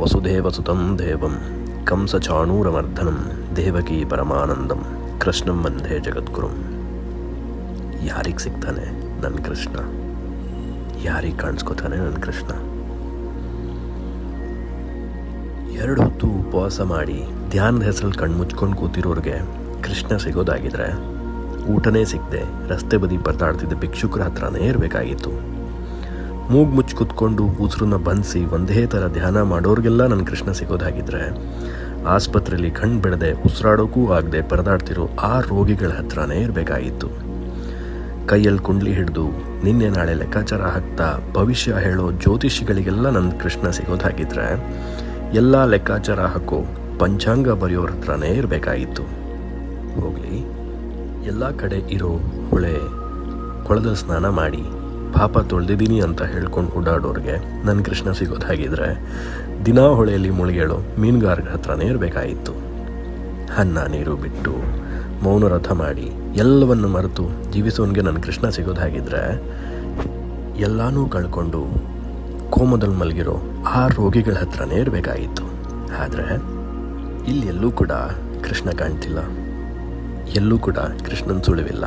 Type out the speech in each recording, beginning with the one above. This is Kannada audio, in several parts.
ವಸುದೇವಸುತಂ ದೇವಂ. ಕಂಸಚಾಣೂರಮರ್ಧನಂ ದೇವಕಿ ಪರಮಾನಂದಂ. ಕೃಷ್ಣಂ ವಂದೇ ಜಗದ್ಗುರುಂ. ಯಾರಿಗೆ ಸಿಗ್ತಾನೆ ನನ್ನ ಕೃಷ್ಣ? ಯಾರಿಗೆ ಕಾಣಿಸ್ಕೋತಾನೆ ನನ್ನ ಕೃಷ್ಣ? ಎರಡು ಹೊತ್ತು ಉಪವಾಸ ಮಾಡಿ ಧ್ಯಾನದ ಹೆಸರಲ್ಲಿ ಕಣ್ಣು ಮುಚ್ಕೊಂಡು ಕೂತಿರೋರಿಗೆ ಕೃಷ್ಣ ಸಿಗೋದಾಗಿದ್ರೆ ಊಟನೇ ಸಿಗದೆ ರಸ್ತೆ ಬದಿ ಬರ್ತಾಡ್ತಿದ್ದ ಭಿಕ್ಷುಕರ ಹತ್ರನೇ ಇರಬೇಕಾಗಿತ್ತು. ಮೂಗು ಮುಚ್ಚಿ ಕುತ್ಕೊಂಡು ಉಸಿರನ್ನ ಬಂಧಿಸಿ ಒಂದೇ ಥರ ಧ್ಯಾನ ಮಾಡೋರಿಗೆಲ್ಲ ನನ್ನ ಕೃಷ್ಣ ಸಿಗೋದಾಗಿದ್ರೆ ಆಸ್ಪತ್ರೆಯಲ್ಲಿ ಕಣ್ಣು ಬೆಳೆದೆ ಉಸಿರಾಡೋಕ್ಕೂ ಆಗದೆ ಪರದಾಡ್ತಿರೋ ಆ ರೋಗಿಗಳ ಹತ್ರನೇ ಇರಬೇಕಾಗಿತ್ತು. ಕೈಯಲ್ಲಿ ಕುಂಡ್ಲಿ ಹಿಡಿದು ನಿನ್ನೆ ನಾಳೆ ಲೆಕ್ಕಾಚಾರ ಹಾಕ್ತಾ ಭವಿಷ್ಯ ಹೇಳೋ ಜ್ಯೋತಿಷಿಗಳಿಗೆಲ್ಲ ನನ್ನ ಕೃಷ್ಣ ಸಿಗೋದಾಗಿದ್ರೆ, ಎಲ್ಲ ಲೆಕ್ಕಾಚಾರ ಹಾಕೋ ಪಂಚಾಂಗ ಬರೆಯೋರ ಹತ್ರನೇ ಇರಬೇಕಾಗಿತ್ತು. ಹೋಗಲಿ, ಎಲ್ಲ ಕಡೆ ಇರೋ ಹೊಳೆ ಕೊಳದಲ್ಲಿ ಸ್ನಾನ ಮಾಡಿ ಪಾಪ ತೊಳೆದಿದ್ದೀನಿ ಅಂತ ಹೇಳ್ಕೊಂಡು ಓಡಾಡೋರಿಗೆ ನನ್ನ ಕೃಷ್ಣ ಸಿಗೋದಾಗಿದ್ರೆ ದಿನಾ ಹೊಳೆಯಲ್ಲಿ ಮುಳುಗೇಳು ಮೀನುಗಾರರ ಹತ್ರನೇ ಇರಬೇಕಾಯಿತು ಅನ್ನ ನೀರು ಬಿಟ್ಟು ಮೌನ ರಥ ಮಾಡಿ ಎಲ್ಲವನ್ನು ಮರೆತು ಜೀವಿಸೋನ್ಗೆ ನನ್ನ ಕೃಷ್ಣ ಸಿಗೋದಾಗಿದ್ರೆ ಎಲ್ಲಾನೂ ಕಳ್ಕೊಂಡು ಕೋಮದಲ್ಲಿ ಮಲಗಿರೋ ಆ ರೋಗಿಗಳ ಹತ್ರನೇ ಇರಬೇಕಾಗಿತ್ತು. ಆದರೆ ಇಲ್ಲಿ ಎಲ್ಲೂ ಕೂಡ ಕೃಷ್ಣ ಕಾಣ್ತಿಲ್ಲ. ಎಲ್ಲೂ ಕೂಡ ಕೃಷ್ಣನ ಸುಳಿವಿಲ್ಲ.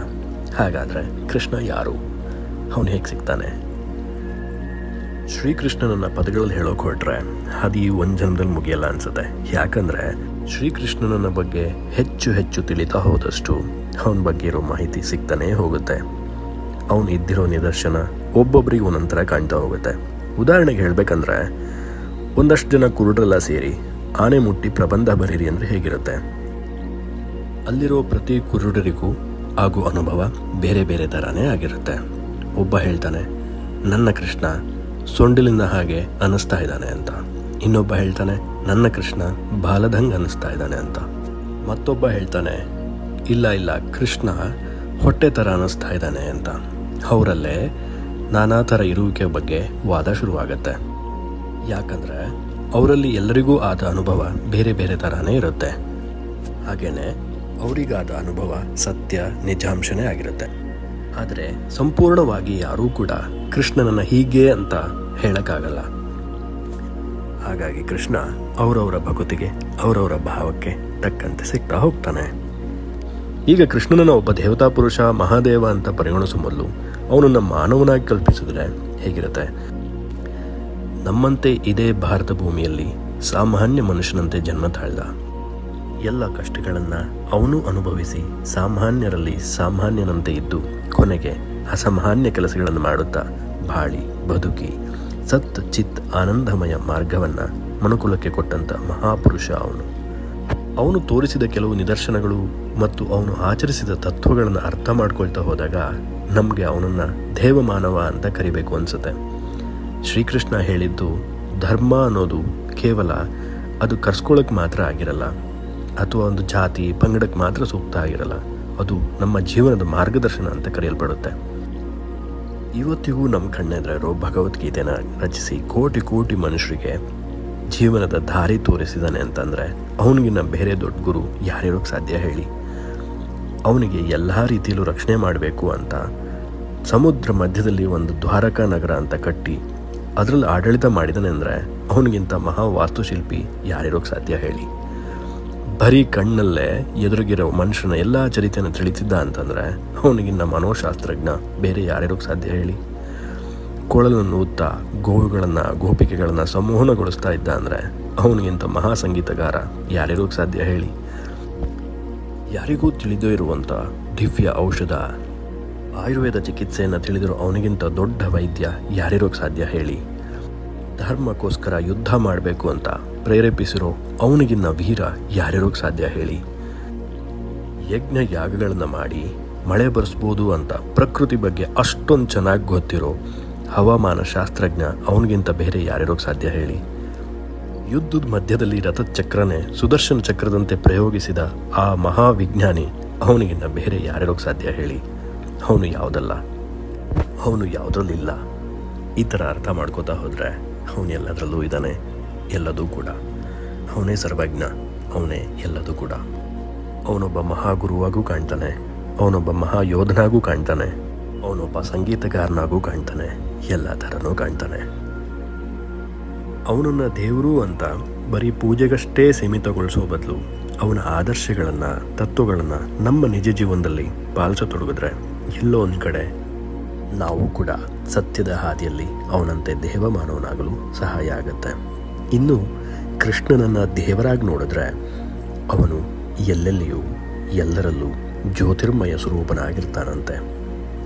ಹಾಗಾದರೆ ಕೃಷ್ಣ ಯಾರು? ಅವನು ಹೇಗೆ ಸಿಗ್ತಾನೆ? ಶ್ರೀಕೃಷ್ಣನನ್ನ ಪದಗಳಲ್ಲಿ ಹೇಳೋಕೆ ಹೊರಟ್ರೆ ಅದು ಈ ಒಂದು ಜನ್ಮದಲ್ಲಿ ಮುಗಿಯಲ್ಲ ಅನ್ಸುತ್ತೆ. ಯಾಕಂದ್ರೆ ಶ್ರೀಕೃಷ್ಣನನ್ನ ಬಗ್ಗೆ ಹೆಚ್ಚು ಹೆಚ್ಚು ತಿಳಿತಾ ಹೋದಷ್ಟು ಅವನ ಬಗ್ಗೆ ಇರೋ ಮಾಹಿತಿ ಸಿಗ್ತಾನೇ ಹೋಗುತ್ತೆ. ಅವನು ಇದ್ದಿರೋ ನಿದರ್ಶನ ಒಬ್ಬೊಬ್ಬರಿಗೆ ಒಂದೊಂಥರ ಕಾಣ್ತಾ ಹೋಗುತ್ತೆ. ಉದಾಹರಣೆಗೆ ಹೇಳಬೇಕಂದ್ರೆ, ಒಂದಷ್ಟು ಜನ ಕುರುಡ್ರೆಲ್ಲ ಸೇರಿ ಆನೆ ಮುಟ್ಟಿ ಪ್ರಬಂಧ ಬರೀರಿ ಅಂದರೆ ಹೇಗಿರುತ್ತೆ? ಅಲ್ಲಿರೋ ಪ್ರತಿ ಕುರುಡರಿಗೂ ಆಗೋ ಅನುಭವ ಬೇರೆ ಬೇರೆ ಥರನೇ ಆಗಿರುತ್ತೆ. ಒಬ್ಬ ಹೇಳ್ತಾನೆ, ನನ್ನ ಕೃಷ್ಣ ಸೊಂಡಿಲಿಂದ ಹಾಗೆ ಅನ್ನಿಸ್ತಾ ಇದ್ದಾನೆ ಅಂತ. ಇನ್ನೊಬ್ಬ ಹೇಳ್ತಾನೆ, ನನ್ನ ಕೃಷ್ಣ ಬಾಲದಂಗ್ ಅನ್ನಿಸ್ತಾ ಇದ್ದಾನೆ ಅಂತ. ಮತ್ತೊಬ್ಬ ಹೇಳ್ತಾನೆ, ಇಲ್ಲ ಇಲ್ಲ, ಕೃಷ್ಣ ಹೊಟ್ಟೆ ಥರ ಅನ್ನಿಸ್ತಾ ಇದ್ದಾನೆ ಅಂತ. ಅವರಲ್ಲೇ ನಾನಾ ಥರ ಇರುವಿಕೆ ಬಗ್ಗೆ ವಾದ ಶುರುವಾಗತ್ತೆ. ಯಾಕಂದರೆ ಅವರಲ್ಲಿ ಎಲ್ಲರಿಗೂ ಆದ ಅನುಭವ ಬೇರೆ ಬೇರೆ ಥರನೇ ಇರುತ್ತೆ. ಹಾಗೆಯೇ ಅವರಿಗಾದ ಅನುಭವ ಸತ್ಯ, ನಿಜಾಂಶನೇ ಆಗಿರುತ್ತೆ. ಆದರೆ ಸಂಪೂರ್ಣವಾಗಿ ಯಾರೂ ಕೂಡ ಕೃಷ್ಣನನ್ನ ಹೀಗೆ ಅಂತ ಹೇಳಕ್ಕಾಗಲ್ಲ. ಹಾಗಾಗಿ ಕೃಷ್ಣ ಅವರವರ ಭಕುತಿಗೆ, ಅವರವರ ಭಾವಕ್ಕೆ ತಕ್ಕಂತೆ ಸಿಗ್ತಾ ಹೋಗ್ತಾನೆ. ಈಗ ಕೃಷ್ಣನನ್ನು ಒಬ್ಬ ದೇವತಾ ಪುರುಷ, ಮಹಾದೇವ ಅಂತ ಪರಿಗಣಿಸುವ ಮೊದಲು ಅವನನ್ನು ಮಾನವನಾಗಿ ಕಲ್ಪಿಸಿದ್ರೆ ಹೇಗಿರುತ್ತೆ? ನಮ್ಮಂತೆ ಇದೇ ಭಾರತ ಭೂಮಿಯಲ್ಲಿ ಸಾಮಾನ್ಯ ಮನುಷ್ಯನಂತೆ ಜನ್ಮ ತಾಳ್ದ. ಎಲ್ಲ ಕಷ್ಟಗಳನ್ನು ಅವನು ಅನುಭವಿಸಿ ಸಾಮಾನ್ಯರಲ್ಲಿ ಸಾಮಾನ್ಯನಂತೆ ಇದ್ದು ಕೊನೆಗೆ ಅಸಾಮಾನ್ಯ ಕೆಲಸಗಳನ್ನು ಮಾಡುತ್ತಾ ಬಾಳಿ ಬದುಕಿ, ಸತ್ ಚಿತ್ ಆನಂದಮಯ ಮಾರ್ಗವನ್ನು ಮನುಕುಲಕ್ಕೆ ಕೊಟ್ಟಂತ ಮಹಾಪುರುಷ ಅವನು. ಅವನು ತೋರಿಸಿದ ಕೆಲವು ನಿದರ್ಶನಗಳು ಮತ್ತು ಅವನು ಆಚರಿಸಿದ ತತ್ವಗಳನ್ನು ಅರ್ಥ ಮಾಡ್ಕೊಳ್ತಾ ಹೋದಾಗ ನಮಗೆ ಅವನನ್ನು ದೇವಮಾನವ ಅಂತ ಕರಿಬೇಕು ಅನಿಸುತ್ತೆ. ಶ್ರೀಕೃಷ್ಣ ಹೇಳಿದ್ದು, ಧರ್ಮ ಅನ್ನೋದು ಕೇವಲ ಅದು ಕರ್ಸ್ಕೊಳ್ಳೋಕೆ ಮಾತ್ರ ಆಗಿರಲ್ಲ, ಅಥವಾ ಒಂದು ಜಾತಿ ಪಂಗಡಕ್ಕೆ ಮಾತ್ರ ಸೂಕ್ತ ಆಗಿರಲ್ಲ. ಅದು ನಮ್ಮ ಜೀವನದ ಮಾರ್ಗದರ್ಶನ ಅಂತ ಕರೆಯಲ್ಪಡುತ್ತೆ. ಇವತ್ತಿಗೂ ನಮ್ಮ ಕಣ್ಣೆದ್ರೆ ಇರೋ ಭಗವದ್ಗೀತೆನ ರಚಿಸಿ ಕೋಟಿ ಕೋಟಿ ಮನುಷ್ಯರಿಗೆ ಜೀವನದ ದಾರಿ ತೋರಿಸಿದಾನೆ ಅಂತಂದರೆ ಅವನಿಗಿನ್ನ ಬೇರೆ ದೊಡ್ಡ ಗುರು ಯಾರಿರೋಕ್ಕೆ ಸಾಧ್ಯ ಹೇಳಿ. ಅವನಿಗೆ ಎಲ್ಲ ರೀತಿಯಲ್ಲೂ ರಕ್ಷಣೆ ಮಾಡಬೇಕು ಅಂತ ಸಮುದ್ರ ಮಧ್ಯದಲ್ಲಿ ಒಂದು ದ್ವಾರಕಾ ನಗರ ಅಂತ ಕಟ್ಟಿ ಅದರಲ್ಲಿ ಆಡಳಿತ ಮಾಡಿದಾನೆ ಅಂದರೆ ಅವನಿಗಿಂತ ಮಹಾ ವಾಸ್ತುಶಿಲ್ಪಿ ಯಾರಿರೋಕ್ಕೆ ಸಾಧ್ಯ ಹೇಳಿ. ಬರೀ ಕಣ್ಣಲ್ಲೇ ಎದುರಿಗಿರೋ ಮನುಷ್ಯನ ಎಲ್ಲ ಚರಿತೆಯನ್ನು ತಿಳಿತಿದ್ದ ಅಂತಂದರೆ ಅವನಿಗಿನ್ನ ಮನೋಶಾಸ್ತ್ರಜ್ಞ ಬೇರೆ ಯಾರಿರೋ ಸಾಧ್ಯ ಹೇಳಿ. ಕೊಳಲನ್ನು ಊದ್ತಾ ಗೋವುಗಳನ್ನು, ಗೋಪಿಕೆಗಳನ್ನು ಸಂಮೋಹನಗೊಳಿಸ್ತಾ ಇದ್ದ ಅಂದರೆ ಅವನಿಗಿಂತ ಮಹಾ ಸಂಗೀತಗಾರ ಯಾರಿರೋ ಸಾಧ್ಯ ಹೇಳಿ. ಯಾರಿಗೂ ತಿಳಿದೇ ಇರುವಂಥ ದಿವ್ಯ ಔಷಧ, ಆಯುರ್ವೇದ ಚಿಕಿತ್ಸೆಯನ್ನು ತಿಳಿದಿರೋ ಅವನಿಗಿಂತ ದೊಡ್ಡ ವೈದ್ಯ ಯಾರಿರೋಕ್ಕೆ ಸಾಧ್ಯ ಹೇಳಿ. ಧರ್ಮಕ್ಕೋಸ್ಕರ ಯುದ್ಧ ಮಾಡಬೇಕು ಅಂತ ಪ್ರೇರೇಪಿಸಿರೋ ಅವನಿಗಿನ್ನ ವೀರ ಯಾರಿರೋಕ್ಕೆ ಸಾಧ್ಯ ಹೇಳಿ. ಯಜ್ಞ ಯಾಗಗಳನ್ನು ಮಾಡಿ ಮಳೆ ಬರೆಸ್ಬೋದು ಅಂತ ಪ್ರಕೃತಿ ಬಗ್ಗೆ ಅಷ್ಟೊಂದು ಚೆನ್ನಾಗಿ ಗೊತ್ತಿರೋ ಹವಾಮಾನ ಶಾಸ್ತ್ರಜ್ಞ ಅವನಿಗಿಂತ ಬೇರೆ ಯಾರಿರೋಕ್ಕೆ ಸಾಧ್ಯ ಹೇಳಿ. ಯುದ್ಧದ ಮಧ್ಯದಲ್ಲಿ ರಥದ ಚಕ್ರನೇ ಸುದರ್ಶನ ಚಕ್ರದಂತೆ ಪ್ರಯೋಗಿಸಿದ ಆ ಮಹಾವಿಜ್ಞಾನಿ ಅವನಿಗಿನ್ನ ಬೇರೆ ಯಾರಿರೋಕ್ಕೆ ಸಾಧ್ಯ ಹೇಳಿ. ಅವನು ಯಾವುದಲ್ಲ? ಅವನು ಯಾವುದ್ರಲ್ಲಿಲ್ಲ? ಈ ಥರ ಅರ್ಥ ಮಾಡ್ಕೋತಾ ಹೋದರೆ ಅವನು ಎಲ್ಲದರಲ್ಲೂ ಇದ್ದಾನೆ ಎಲ್ಲದೂ ಕೂಡ. ಅವನೇ ಸರ್ವಜ್ಞ, ಅವನೇ ಎಲ್ಲದೂ ಕೂಡ. ಅವನೊಬ್ಬ ಮಹಾಗುರುವಾಗೂ ಕಾಣ್ತಾನೆ, ಅವನೊಬ್ಬ ಮಹಾಯೋಧನಾಗೂ ಕಾಣ್ತಾನೆ, ಅವನೊಬ್ಬ ಸಂಗೀತಗಾರನಾಗೂ ಕಾಣ್ತಾನೆ, ಎಲ್ಲ ಥರನೂ ಕಾಣ್ತಾನೆ. ಅವನನ್ನು ದೇವರು ಅಂತ ಬರೀ ಪೂಜೆಗಷ್ಟೇ ಸೀಮಿತಗೊಳಿಸೋ ಬದಲು ಅವನ ಆದರ್ಶಗಳನ್ನು, ತತ್ವಗಳನ್ನು ನಮ್ಮ ನಿಜ ಜೀವನದಲ್ಲಿ ಪಾಲಿಸತೊಡಗಿದ್ರೆ ಎಲ್ಲೋ ಒಂದು ಕಡೆ ನಾವು ಕೂಡ ಸತ್ಯದ ಹಾದಿಯಲ್ಲಿ ಅವನಂತೆ ದೇವಮಾನವನಾಗಲು ಸಹಾಯ ಆಗುತ್ತೆ. ಇನ್ನು ಕೃಷ್ಣನನ್ನು ದೇವರಾಗಿ ನೋಡಿದ್ರೆ ಅವನು ಎಲ್ಲೆಲ್ಲಿಯೂ ಎಲ್ಲರಲ್ಲೂ ಜ್ಯೋತಿರ್ಮಯ ಸ್ವರೂಪನಾಗಿರ್ತಾನಂತೆ.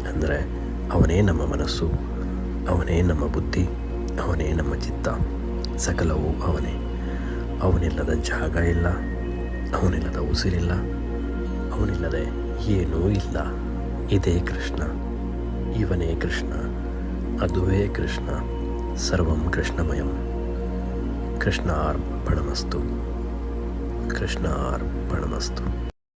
ಅಂದರೆ ಅವನೇ ನಮ್ಮ ಮನಸ್ಸು, ಅವನೇ ನಮ್ಮ ಬುದ್ಧಿ, ಅವನೇ ನಮ್ಮ ಚಿತ್ತ. ಸಕಲವೂ ಅವನೇ. ಅವನಿಲ್ಲದ ಜಾಗ ಇಲ್ಲ, ಅವನಿಲ್ಲದ ಉಸಿರಿಲ್ಲ, ಅವನಿಲ್ಲದೆ ಏನೂ ಇಲ್ಲ. ಇದೇ ಕೃಷ್ಣ, ಇವನೇ ಕೃಷ್ಣ, ಅದುವೇ ಕೃಷ್ಣ, ಸರ್ವಂ ಕೃಷ್ಣಮಯಂ. ಕೃಷ್ಣ ಅರ್ಪಣಮಸ್ತು ಕೃಷ್ಣ ಅರ್ಪಣಮಸ್ತು